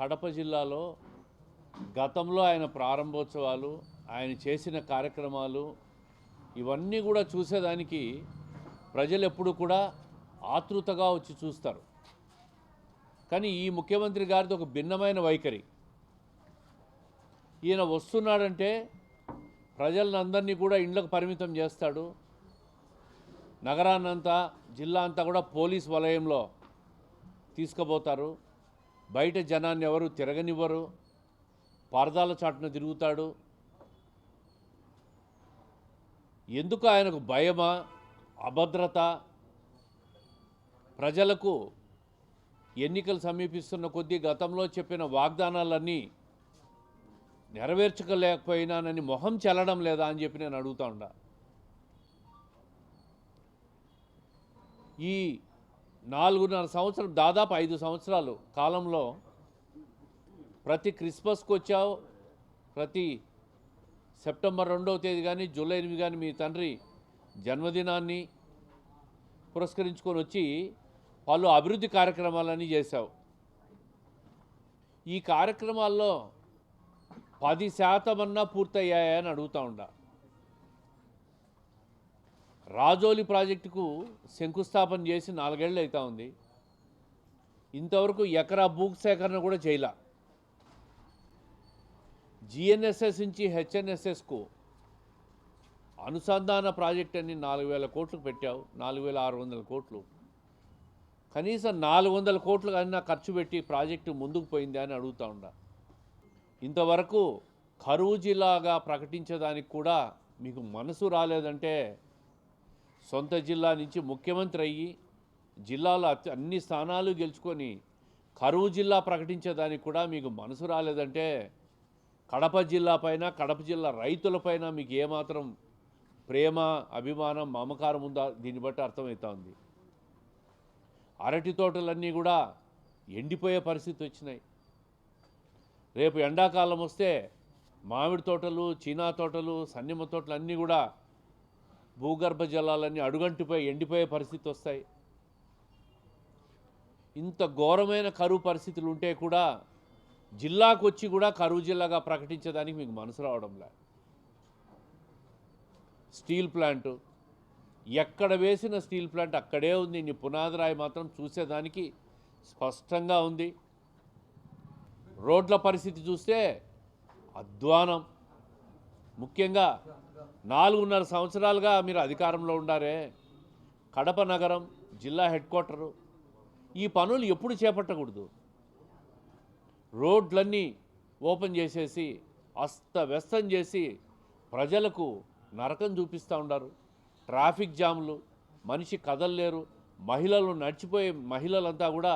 కడప జిల్లాలో గతంలో ఆయన ప్రారంభోత్సవాలు ఆయన చేసిన కార్యక్రమాలు ఇవన్నీ కూడా చూసేదానికి ప్రజలు ఎప్పుడు కూడా ఆతృతగా వచ్చి చూస్తారు. కానీ ఈ ముఖ్యమంత్రి గారిది ఒక భిన్నమైన వైఖరి. ఈయన వస్తున్నాడంటే ప్రజలందరినీ కూడా ఇండ్లకు పరిమితం చేస్తాడు. నగరాన్నంతా జిల్లా అంతా కూడా పోలీస్ వలయంలో తీసుకుపోతారు. బయట జనాన్ని ఎవరు తిరగనివ్వరు. పరదాల చాటున తిరుగుతాడు. ఎందుకు ఆయనకు భయమా అభద్రత? ప్రజలకు ఎన్నికలు సమీపిస్తున్న కొద్దీ గతంలో చెప్పిన వాగ్దానాలన్నీ నెరవేర్చుకోలేకపోయినానని మొహం చెల్లడం లేదా అని చెప్పి నేను అడుగుతా ఉండా ఈ నాలుగున్నర సంవత్సరం దాదాపు ఐదు సంవత్సరాలు కాలంలో ప్రతి క్రిస్మస్కి వచ్చావు ప్రతి సెప్టెంబర్ రెండవ తేదీ కానీ జూలై ఎనిమిది కానీ మీ తండ్రి జన్మదినాన్ని పురస్కరించుకొని వచ్చి పలు అభివృద్ధి కార్యక్రమాలన్నీ చేశావు. ఈ కార్యక్రమాల్లో పది శాతం అన్నా పూర్తయ్యాయని అడుగుతా ఉండా. రాజోలి ప్రాజెక్టుకు శంకుస్థాపన చేసి నాలుగేళ్ళు అవుతా ఉంది. ఇంతవరకు ఎకరా భూక్ సేకరణ కూడా చేయలే. జిఎన్ఎస్ఎస్ నుంచి హెచ్ఎన్ఎస్ఎస్కు అనుసంధాన ప్రాజెక్ట్ అని నాలుగు వేల కోట్లు పెట్టావు. నాలుగు వేల ఆరు వందల కోట్లు. కనీసం నాలుగు వందల కోట్లు కన్నా ఖర్చు పెట్టి ప్రాజెక్టు ముందుకు పోయింది అని అడుగుతా ఉండా. ఇంతవరకు కరువు జిల్లాగా ప్రకటించడానికి కూడా మీకు మనసు రాలేదంటే సొంత జిల్లా నుంచి ముఖ్యమంత్రి అయ్యి జిల్లాలో అతి అన్ని స్థానాలు గెలుచుకొని కరువు జిల్లా ప్రకటించేదానికి కూడా మీకు మనసు రాలేదంటే కడప జిల్లా పైన కడప జిల్లా రైతులపైన మీకు ఏమాత్రం ప్రేమ అభిమానం మమకారం ఉందా? దీన్ని బట్టి అర్థమవుతా ఉంది అరటి తోటలన్నీ కూడా ఎండిపోయే పరిస్థితి వచ్చినాయి. రేపు ఎండాకాలం వస్తే మామిడి తోటలు చీనా తోటలు సన్నిమ తోటలు అన్నీ కూడా భూగర్భ జలాలన్నీ అడుగంటిపోయి ఎండిపోయే పరిస్థితి వస్తాయి. ఇంత ఘోరమైన కరువు పరిస్థితులు ఉంటే కూడా జిల్లాకు వచ్చి కూడా కరువు జిల్లాగా ప్రకటించడానికి మీకు మనసు రావడంలా స్టీల్ ప్లాంట్ ఎక్కడ వేసిన స్టీల్ ప్లాంట్ అక్కడే ఉంది. నీ పునాదిరాయి మాత్రం చూసేదానికి స్పష్టంగా ఉంది. రోడ్ల పరిస్థితి చూస్తే అధ్వానం. ముఖ్యంగా నాలుగున్నర సంవత్సరాలుగా మీరు అధికారంలో ఉండారే. కడప నగరం జిల్లా హెడ్ క్వార్టరు. ఈ పనులు ఎప్పుడు చేపట్టకూడదు. రోడ్లన్నీ ఓపెన్ చేసేసి అస్తవ్యస్తం చేసి ప్రజలకు నరకం చూపిస్తూ ఉన్నారు ట్రాఫిక్ జామ్లు మనిషి కదలలేరు మహిళలు నడిచిపోయే మహిళలంతా కూడా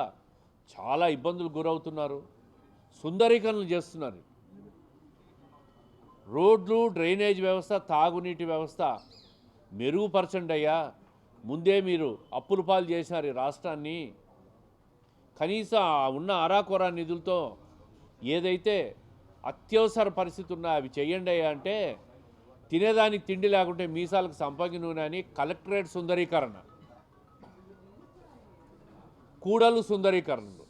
చాలా ఇబ్బందులు గురవుతున్నారు. సుందరీకరణలు చేస్తున్నారు. రోడ్లు డ్రైనేజ్ వ్యవస్థ తాగునీటి వ్యవస్థ మెరుగుపరచండి అయ్యా ముందే మీరు అప్పులు పాలు చేశారు రాష్ట్రాన్ని. కనీసం ఉన్న అరాకొరా నిధులతో ఏదైతే అత్యవసర పరిస్థితి ఉన్నా అవి చేయండి అయ్యా అంటే తినేదానికి తిండి లేకుంటే మీసాలకు సంపంగి నూనె అని కలెక్టరేట్ సుందరీకరణ. కూడలు సుందరీకరణలు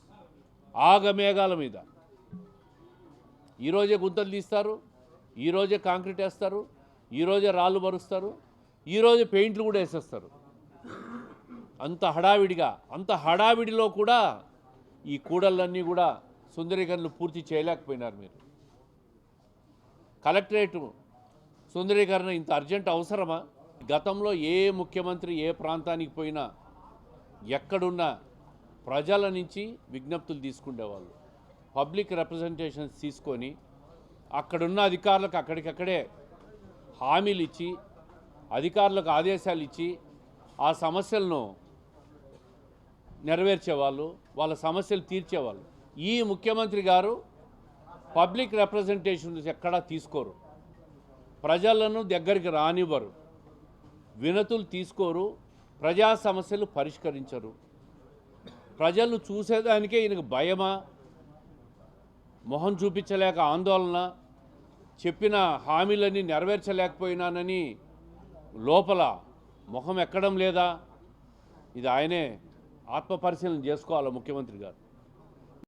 ఆగమేఘాల మీద. ఈరోజే గుంతలు తీస్తారు. ఈరోజే కాంక్రీట్ వేస్తారు ఈరోజే రాళ్ళు మరుస్తారు ఈరోజు పెయింట్లు కూడా వేసేస్తారు. అంత హడావిడిగా అంత హడావిడిలో కూడా ఈ కూడళ్ళన్నీ కూడా సుందరీకరణలు పూర్తి చేయలేకపోయినారు మీరు. కలెక్టరేట్ సుందరీకరణ ఇంత అర్జెంట్ అవసరమా? గతంలో ఏ ముఖ్యమంత్రి ఏ ప్రాంతానికి పోయినా ఎక్కడున్నా ప్రజల నుంచి విజ్ఞప్తులు తీసుకునేవాళ్ళు పబ్లిక్ రిప్రజెంటేషన్స్ తీసుకొని అక్కడున్న అధికారులకు అక్కడికక్కడే హామీలు ఇచ్చి అధికారులకు ఆదేశాలు ఇచ్చి ఆ సమస్యలను నెరవేర్చేవాళ్ళు వాళ్ళ సమస్యలు తీర్చేవాళ్ళు. ఈ ముఖ్యమంత్రి గారు పబ్లిక్ రిప్రజెంటేషన్ ఎక్కడా తీసుకోరు. ప్రజలను దగ్గరికి రానివ్వరు. వినతులు తీసుకోరు. ప్రజా సమస్యలు పరిష్కరించరు. ప్రజలను చూసేదానికే ఈయనకు భయమా? మొహం చూపించలేక ఆందోళన చెప్పిన హామీలన్నీ నెరవేర్చలేకపోయినానని లోపల మొహం ఎక్కడం లేదా? ఇది ఆయనే ఆత్మపరిశీలన చేసుకోవాలి ముఖ్యమంత్రి గారు?